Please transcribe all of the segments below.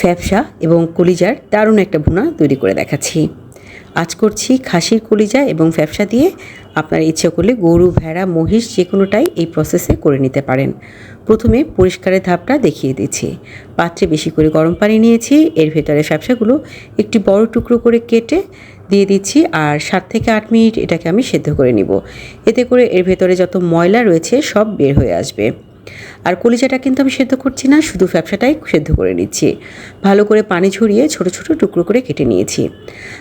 ফ্যাপসা এবং কলিজার দারুণ একটা ভুনা তৈরি করে দেখাচ্ছি। আজ করছি খাসির কলিজা এবং ফ্যাপসা দিয়ে। আপনার ইচ্ছে করলে গরু, ভেড়া, মহিষ যে কোনোটাই এই প্রসেসে করে নিতে পারেন। প্রথমে পরিষ্কারের ধাপটা দেখিয়ে দিচ্ছি। পাত্রে বেশি করে গরম পানি নিয়েছি। এর ভেতরে ফ্যাপসাগুলো একটি বড় টুকরো করে কেটে দিয়ে দিচ্ছি আর সাত থেকে আট মিনিট এটাকে আমি সেদ্ধ করে নিব। এতে করে এর ভেতরে যত ময়লা রয়েছে সব বের হয়ে আসবে। আর কলিজাটা কিন্তু আমি সেদ্ধ করছি না, শুধু ফ্যাপসাটাই সেদ্ধ করে নিচ্ছি। ভালো করে পানি ঝরিয়ে ছোট ছোট টুকরো করে কেটে নিয়েছি।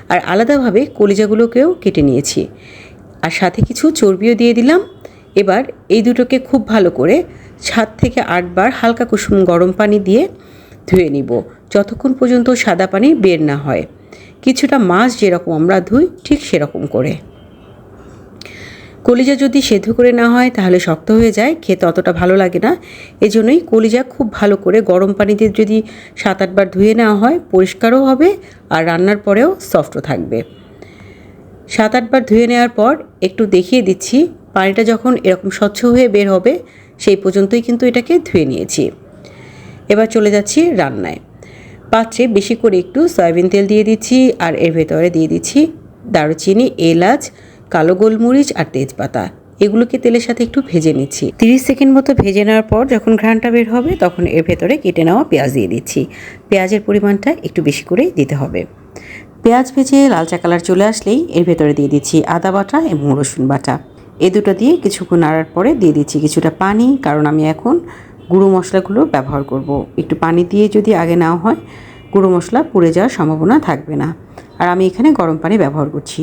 আর আলাদাভাবে কলিজাগুলোকেও কেটে নিয়েছি। আর সাথে কিছু চর্বিও দিয়ে দিলাম। এবার এই দুটোকে খুব ভালো করে সাত থেকে আটবার হালকা কুসুম গরম পানি দিয়ে ধুয়ে নিব, যতক্ষণ পর্যন্ত সাদা পানি বের না হয়। কিছুটা মাছ যেরকম আমরা ধুই, ঠিক সেরকম করে। কলিজা যদি সেদ্ধ করে না হয়, তাহলে শক্ত হয়ে যায়, খেতে অতটা ভালো লাগে না। এজন্যই কলিজা খুব ভালো করে গরম পানিতে যদি সাত আটবার ধুয়ে নেওয়া হয়, পরিষ্কারও হবে আর রান্নার পরেও সফটও থাকবে। সাত আটবার ধুয়ে নেওয়ার পর একটু দেখিয়ে দিচ্ছি, পানিটা যখন এরকম স্বচ্ছ হয়ে বের হবে, সেই পর্যন্তই কিন্তু এটাকে ধুয়ে নিয়েছি। এবার চলে যাচ্ছি রান্নায়। পাত্রে বেশি করে একটু সয়াবিন তেল দিয়ে দিচ্ছি আর এর ভেতরে দিয়ে দিচ্ছি দারুচিনি, এলাচ কালো গোলমরিচ আর তেজপাতা। এগুলোকে তেলের সাথে একটু ভেজে নিচ্ছি। তিরিশ সেকেন্ড মতো ভেজে নেওয়ার পর যখন ঘ্রাণটা বের হবে, তখন এর ভেতরে কেটে নেওয়া পেঁয়াজ দিয়ে দিচ্ছি। পেঁয়াজের পরিমাণটা একটু বেশি করেই দিতে হবে। পেঁয়াজ ভেজে লালচা কালার চলে আসলেই এর ভেতরে দিয়ে দিচ্ছি আদা বাটা এবং রসুন বাটা। এ দুটো দিয়ে কিছুক্ষণ নাড়ার পরে দিয়ে দিচ্ছি কিছুটা পানি, কারণ আমি এখন গুঁড়ো মশলাগুলো ব্যবহার করব। একটু পানি দিয়ে যদি আগে নেওয়া হয় গুঁড়ো মশলা পুড়ে যাওয়ার সম্ভাবনা থাকবে না। আর আমি এখানে গরম পানি ব্যবহার করছি।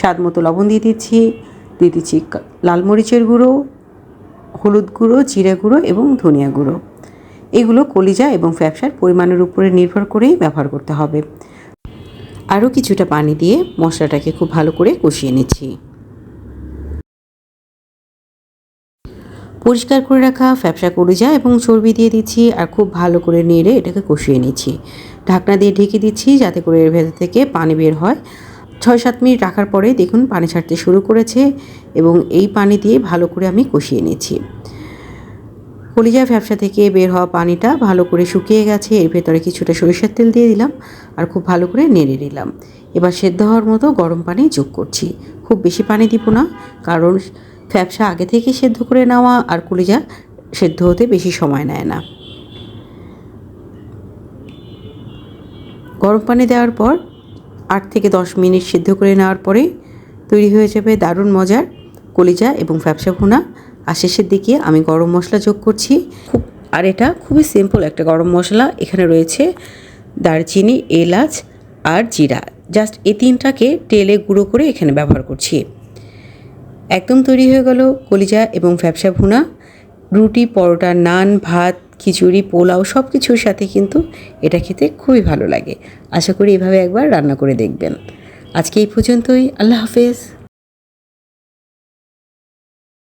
স্বাদ মতো লবণ দিয়ে দিচ্ছি দিয়ে দিচ্ছি লাল মরিচের গুঁড়ো, হলুদ গুঁড়ো, জিরে গুঁড়ো এবং ধনিয়া গুঁড়ো। এগুলো কলিজা এবং ফ্যাপসার পরিমাণের উপরে নির্ভর করেই ব্যবহার করতে হবে। আরও কিছুটা পানি দিয়ে মশলাটাকে খুব ভালো করে কষিয়ে নিচ্ছি। পরিষ্কার করে রাখা ফ্যাপসা কলিজা এবং চর্বি দিয়ে দিচ্ছি আর খুব ভালো করে নেড়ে এটাকে কষিয়ে নিচ্ছি। ঢাকনা দিয়ে ঢেকে দিচ্ছি যাতে করে এর ভেতর থেকে পানি বের হয়। ছয় সাত মিনিট রাখার পরে দেখুন পানি ছাড়তে শুরু করেছে এবং এই পানি দিয়ে ভালো করে আমি কষিয়ে নিচ্ছি। কলিজা ফ্যাপসা থেকে বের হওয়া পানিটা ভালো করে শুকিয়ে গেছে, এর ভেতরে কিছুটা সরিষার তেল দিয়ে দিলাম আর খুব ভালো করে নেড়ে নিলাম। এবার সেদ্ধ হওয়ার মতো গরম পানি যোগ করছি। খুব বেশি পানি দিব না, কারণ ফ্যাপসা আগে থেকে সেদ্ধ করে নেওয়া আর কলিজা সেদ্ধ হতে বেশি সময় নেয় না। গরম পানি দেওয়ার পর আট থেকে দশ মিনিট সিদ্ধ করে নেওয়ার পরে তৈরি হয়ে যাবে দারুণ মজার কলিজা এবং ফ্যাপসা ভুনা। আর শেষের দিকে আমি গরম মশলা যোগ করছি। খুব, আর এটা খুবই সিম্পল একটা গরম মশলা। এখানে রয়েছে দারচিনি, এলাচ আর জিরা। জাস্ট এই তিনটাকে তেলে গুঁড়ো করে এখানে ব্যবহার করছি। একদম তৈরি হয়ে গেল কলিজা এবং ফ্যাপসা ভুনা। রুটি, পরোটা, নান, ভাত, খিচুড়ি, পোলাও সব কিছুর সাথে কিন্তু এটা খেতে খুবই ভালো লাগে। আশা করি এভাবে একবার রান্না করে দেখবেন। আজকে এই পর্যন্তই। আল্লাহ হাফেজ।